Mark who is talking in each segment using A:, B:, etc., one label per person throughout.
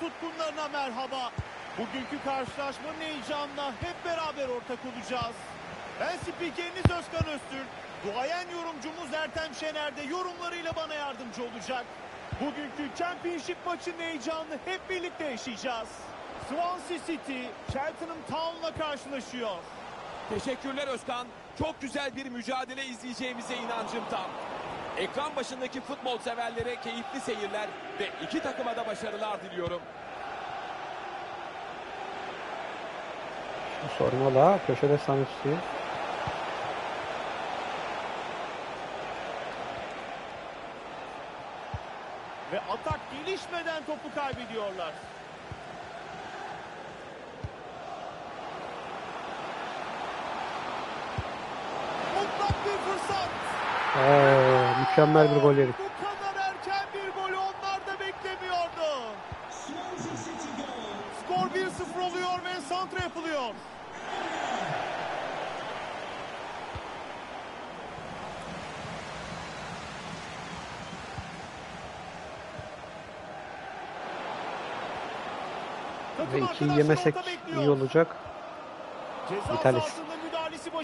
A: tutkunlarına merhaba. Bugünkü karşılaşmanın heyecanına hep beraber ortak olacağız. Ben spikeriniz Özkan Öztürk. Duayen yorumcumuz Ertem Şener de yorumlarıyla bana yardımcı olacak. Bugünkü Championship maçının heyecanını hep birlikte yaşayacağız. Swansea City, Cheltenham Town'la karşılaşıyor.
B: Teşekkürler Özkan. Çok güzel bir mücadele izleyeceğimize inancım tam. Ekran başındaki futbol severlere keyifli seyirler ve iki takıma da başarılar diliyorum.
C: Sorun ola. Köşede Sanusi.
A: Ve atak gelişmeden topu kaybediyorlar. Mutlak bir fırsat.
C: Oo, mükemmel bir gol yedik.
A: Bu kadar erken bir golü onlar da beklemiyordu. Skor 1-0 oluyor ve santra yapılıyor.
C: Ve ikiyi yemesek iyi olacak. Vitalis.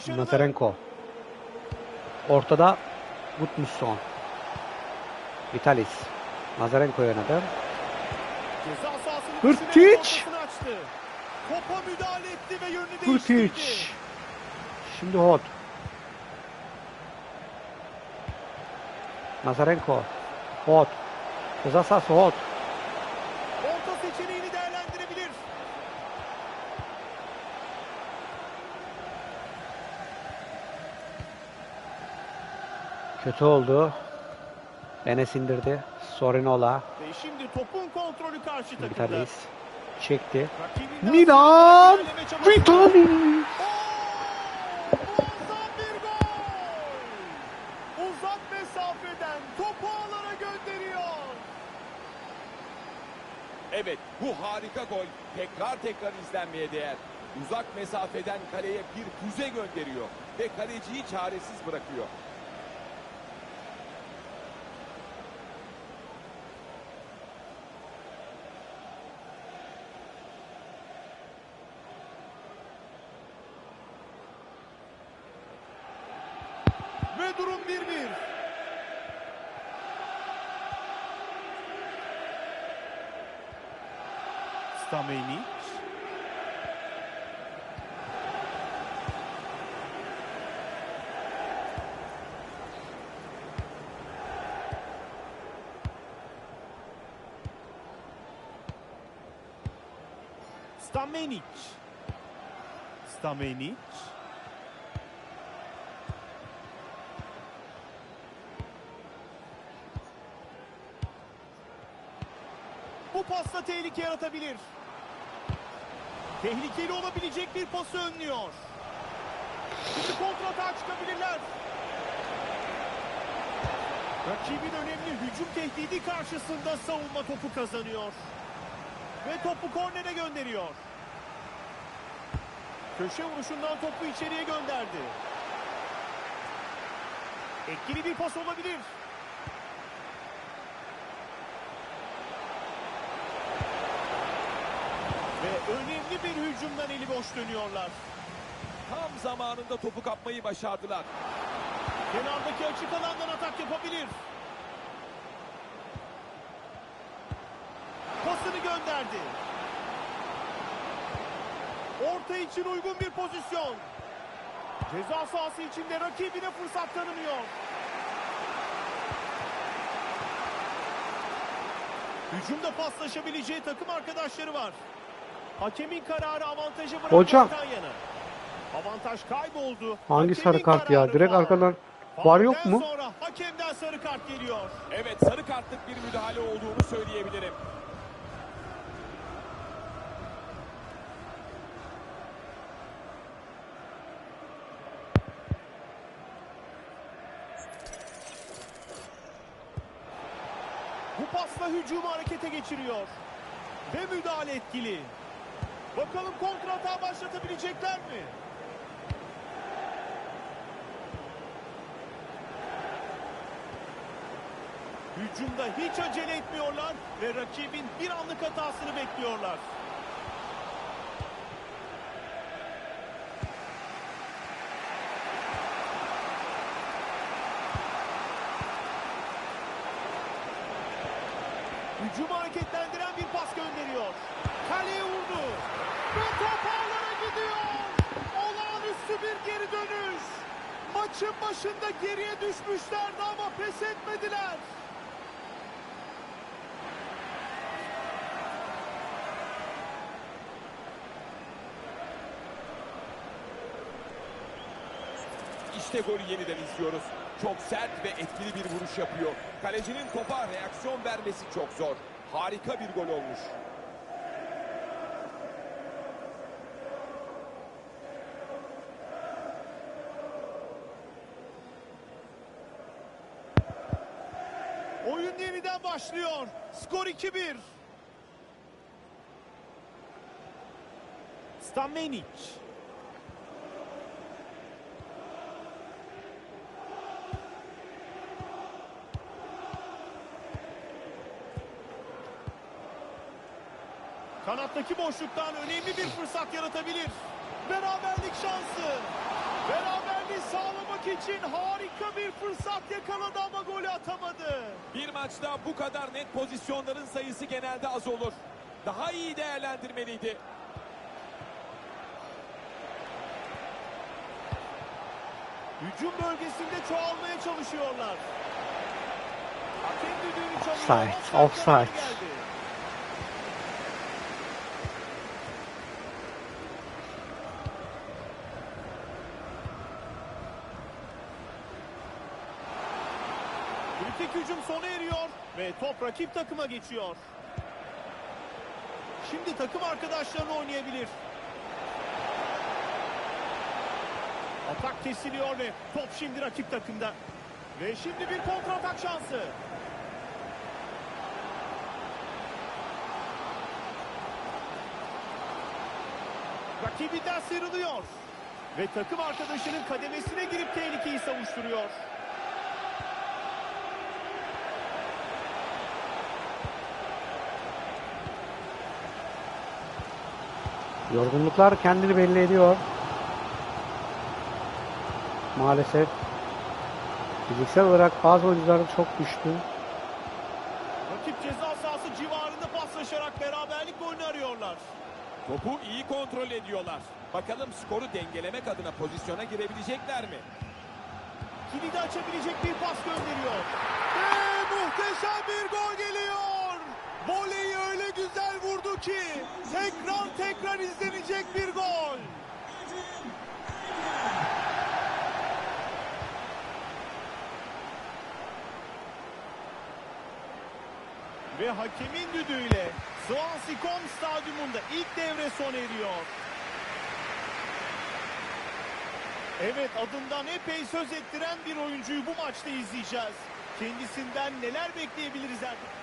C: Nazarenko. Ortada Gutmusson. Vitalis. Nazarenko oynadı. Hırtiç.
A: Topa müdahale etti ve yönünü değiştirdi.
C: Kurtiç. Şimdi Hot. Nazarenko. Hot. Ceza sahası Hot. Kötü oldu. Enes indirdi. Sorinola.
A: Ve şimdi topun kontrolü karşı takımda.
C: Vitalis. Çekti. Milan!
A: gol! Uzak mesafeden topu alana gönderiyor.
B: Evet bu harika gol tekrar tekrar izlenmeye değer. Uzak mesafeden kaleye bir füze gönderiyor ve kaleciyi çaresiz bırakıyor.
A: Ve durum 1-1. Stamenic. Stamenic. Stamenic. Pasla tehlike yaratabilir. Tehlikeli olabilecek bir pası önlüyor. Şimdi kontratağa çıkabilirler. Rakibin önemli hücum tehdidi karşısında savunma topu kazanıyor. Ve topu kornere gönderiyor. Köşe vuruşundan topu içeriye gönderdi. Etkili bir pas olabilir. Ve önemli bir hücumdan eli boş dönüyorlar.
B: Tam zamanında topu kapmayı başardılar.
A: Kenardaki açık alandan atak yapabilir. Pasını gönderdi. Orta için uygun bir pozisyon. Ceza sahası içinde rakibine fırsat tanımıyor. Hücumda paslaşabileceği takım arkadaşları var. Hakemin kararı avantajı
C: Hocam.
A: bırakmaktan yana. Avantaj kayboldu.
C: Hangi sarı
A: Hakemin
C: kart ya?
A: kararı
C: Direkt
A: faul.
C: arkadan var yok
A: Faulden
C: mu?
A: sonra hakemden sarı kart geliyor.
B: Evet sarı kartlık bir müdahale olduğunu söyleyebilirim.
A: Bu pasla hücumu harekete geçiriyor. Ve müdahale etkili. Bakalım kontratağı başlatabilecekler mi? Hücumda hiç acele etmiyorlar ve rakibin bir anlık hatasını bekliyorlar. Hücumu hareketlendiren bir pas gönderiyor. Kaleye vurdu. Ve top ağlara gidiyor. Olağanüstü bir geri dönüş. Maçın başında geriye düşmüşlerdi ama pes etmediler.
B: İşte golü yeniden izliyoruz. Çok sert ve etkili bir vuruş yapıyor. Kalecinin topa reaksiyon vermesi çok zor. Harika bir gol olmuş.
A: Yeniden başlıyor. Skor 2-1. Stamenic. Kanattaki boşluktan önemli bir fırsat yaratabilir. Beraberlik şansı. Beraberliği sağlamak için harika bir fırsat yakaladı ama golü atamadı.
B: Bir maçta bu kadar net pozisyonların sayısı genelde az olur. Daha iyi değerlendirmeliydi.
A: Hücum bölgesinde çoğalmaya çalışıyorlar. Hakem düdüğünü çalıyor.
C: Offside,
A: Offside
C: offside.
A: kararı geldi. Kritik hücum sona eriyor ve top rakip takıma geçiyor. Şimdi takım arkadaşlarını oynayabilir. Atak kesiliyor ve top şimdi rakip takımda. Ve şimdi bir kontratak şansı. Rakibinden sıyrılıyor. Ve takım arkadaşının kademesine girip tehlikeyi savuşturuyor.
C: Yorgunluklar kendini belli ediyor. Maalesef. Fiziksel olarak bazı oyuncular çok güçlü.
A: Rakip ceza sahası civarında paslaşarak beraberlik golünü arıyorlar.
B: Topu iyi kontrol ediyorlar. Bakalım skoru dengelemek adına pozisyona girebilecekler mi?
A: Kilidi açabilecek bir pas gönderiyor. Ve muhteşem bir gol geliyor. Voleyi ki tekrar tekrar izlenecek bir gol. Ve hakemin düdüğüyle Swansea Stadyumunda ilk devre sona eriyor. Evet adından epey söz ettiren bir oyuncuyu bu maçta izleyeceğiz. Kendisinden neler bekleyebiliriz artık?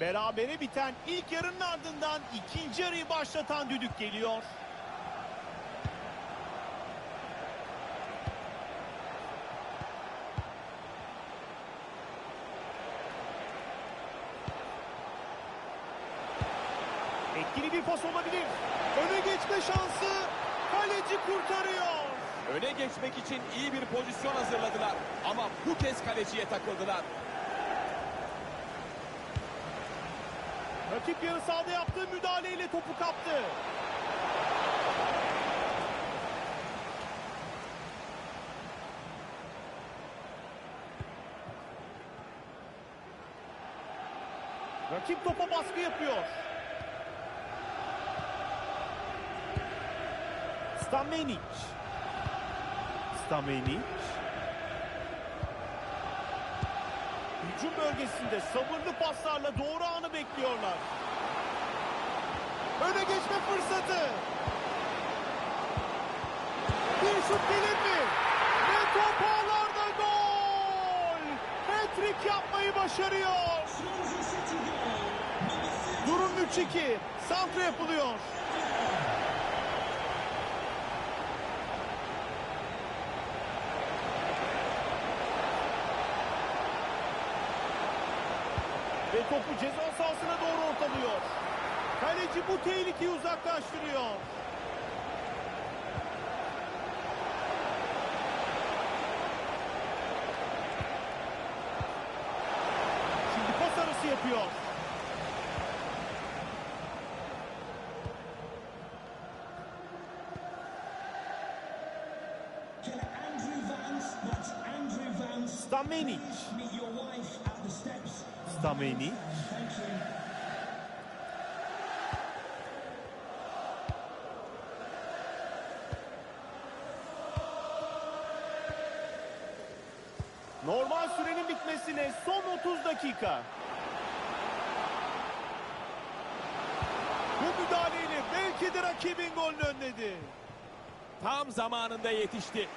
A: Berabere biten ilk yarının ardından ikinci yarıyı başlatan düdük geliyor. Etkili bir pas olabilir. Öne geçme şansı. Kaleci kurtarıyor.
B: Öne geçmek için iyi bir pozisyon hazırladılar. Ama bu kez kaleciye takıldılar.
A: Rakip yarı sahada yaptığı müdahaleyle topu kaptı. Rakip topa baskı yapıyor. Stamenic. Stamenic. Hücum bölgesinde sabırlı paslarla doğru anı bekliyorlar. Öne geçme fırsatı. Bir şut gelir mi? Ve top ağlarda gol! Hat-trick yapmayı başarıyor. Durum 3-2. Santra yapılıyor. Ve topu ceza sahasına doğru ortalıyor. Kaleci bu tehlikeyi uzaklaştırıyor. Şimdi pas arası yapıyor. Stamenic.
D: You.
A: Normal sürenin bitmesine son 30 dakika. Bu müdahaleyle belki de rakibin golünü önledi.
B: Tam zamanında yetişti.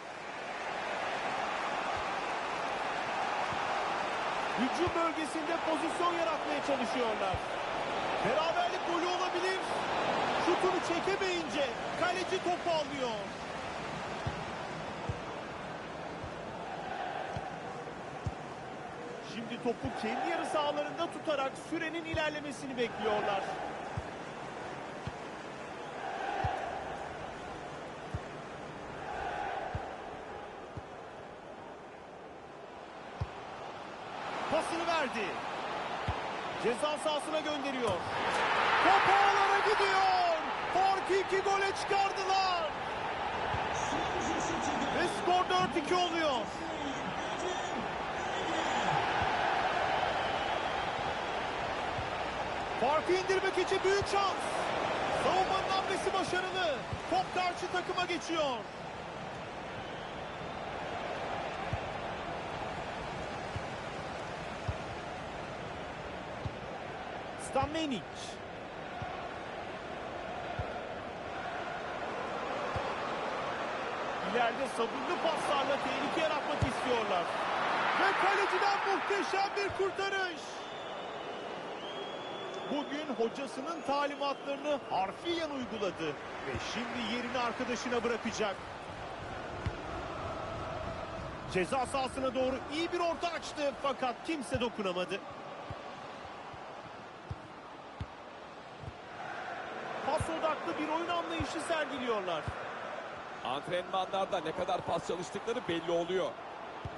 A: Hücum bölgesinde pozisyon yaratmaya çalışıyorlar. Beraberlik golü olabilir. Şutunu çekemeyince kaleci topu alıyor. Şimdi topu kendi yarı sahalarında tutarak sürenin ilerlemesini bekliyorlar. Pasını verdi. Ceza sahasına gönderiyor. Top ağlara gidiyor. Farkı iki gole çıkardılar. Ve skor 4-2 oluyor. Farkı indirmek için büyük şans. Savunmanın hamlesi başarılı. Top karşı takıma geçiyor. Stamenic. İleride sabırlı paslarla tehlike yaratmak istiyorlar. Ve kaleciden muhteşem bir kurtarış. Bugün hocasının talimatlarını harfiyen uyguladı. Ve şimdi yerini arkadaşına bırakacak. Ceza sahasına doğru iyi bir orta açtı fakat kimse dokunamadı. Pas odaklı bir oyun anlayışı sergiliyorlar.
B: Antrenmanlarda ne kadar pas çalıştıkları belli oluyor.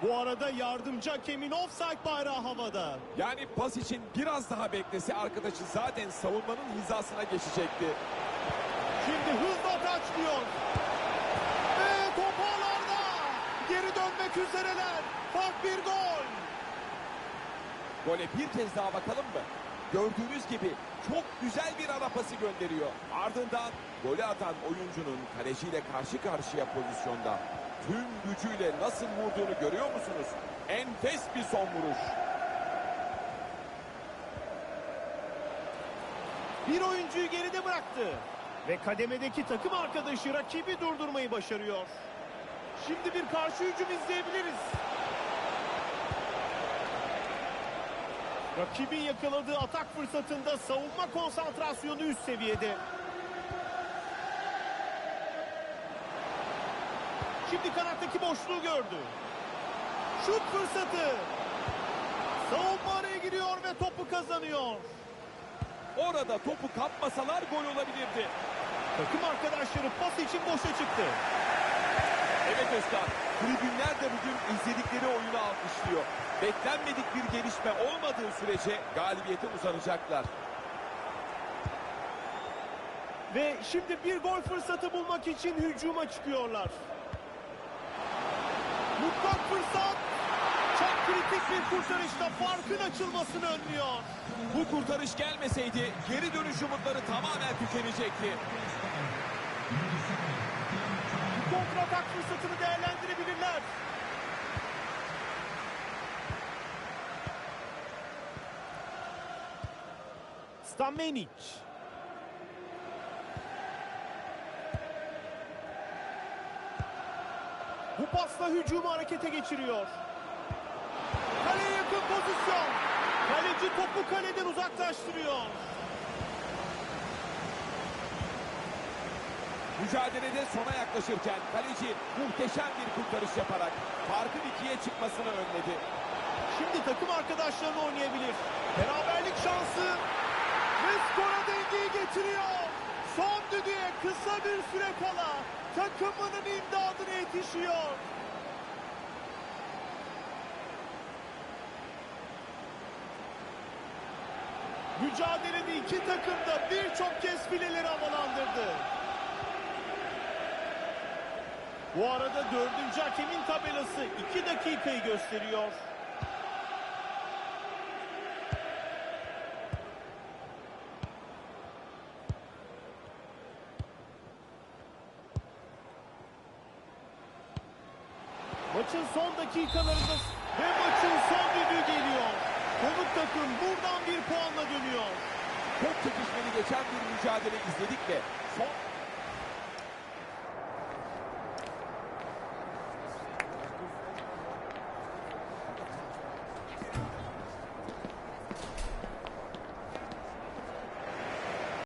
A: Bu arada yardımcı hakemin offside bayrağı havada.
B: Yani pas için biraz daha beklese arkadaşı zaten savunmanın hizasına geçecekti.
A: Şimdi hızla ataç diyor. Ve top ağlarda. Geri dönmek üzereler. Fark bir gol.
B: Gole bir kez daha bakalım mı? Gördüğünüz gibi çok güzel bir ara pası gönderiyor. Ardından golü atan oyuncunun kaleciyle karşı karşıya pozisyonda tüm gücüyle nasıl vurduğunu görüyor musunuz? Enfes bir son vuruş.
A: Bir oyuncuyu geride bıraktı. Ve kademedeki takım arkadaşı rakibi durdurmayı başarıyor. Şimdi bir karşı hücum izleyebiliriz. Rakibin yakaladığı atak fırsatında savunma konsantrasyonu üst seviyede. Şimdi kanattaki boşluğu gördü. Şut fırsatı. Savunma araya giriyor ve topu kazanıyor.
B: Orada topu kapmasalar gol olabilirdi.
A: Takım arkadaşları pas için boşa çıktı.
B: Evet Özkan, tribünler de bugün izledikleri oyunu alkışlıyor. Beklenmedik bir gelişme olmadığı sürece galibiyete uzanacaklar.
A: Ve şimdi bir gol fırsatı bulmak için hücuma çıkıyorlar. Mutlak fırsat. Çok kritik bir kurtarışla farkın açılmasını önlüyor.
B: Bu kurtarış gelmeseydi geri dönüş umutları tamamen tükenecekti.
A: Kontratak fırsatını değerlendirebilirler. Stamenic. pasla hücumu harekete geçiriyor. Kaleye yakın pozisyon. Kaleci topu kaleden uzaklaştırıyor.
B: Mücadelede sona yaklaşırken kaleci muhteşem bir kurtarış yaparak farkın ikiye çıkmasını önledi.
A: Şimdi takım arkadaşlarını oynayabilir. Beraberlik şansı ve skora dengeyi getiriyor. Son düdüğe kısa bir süre kala takımının imdadına yetişiyor. Mücadelede iki takım da birçok kez fileleri havalandırdı. Bu arada dördüncü hakemin tabelası iki dakikayı gösteriyor. Maçın son dakikalarında ve maçın son düdüğü geliyor. Konuk takım buradan bir puanla dönüyor.
B: Çok çekişmeli geçen bir mücadele izledik ve son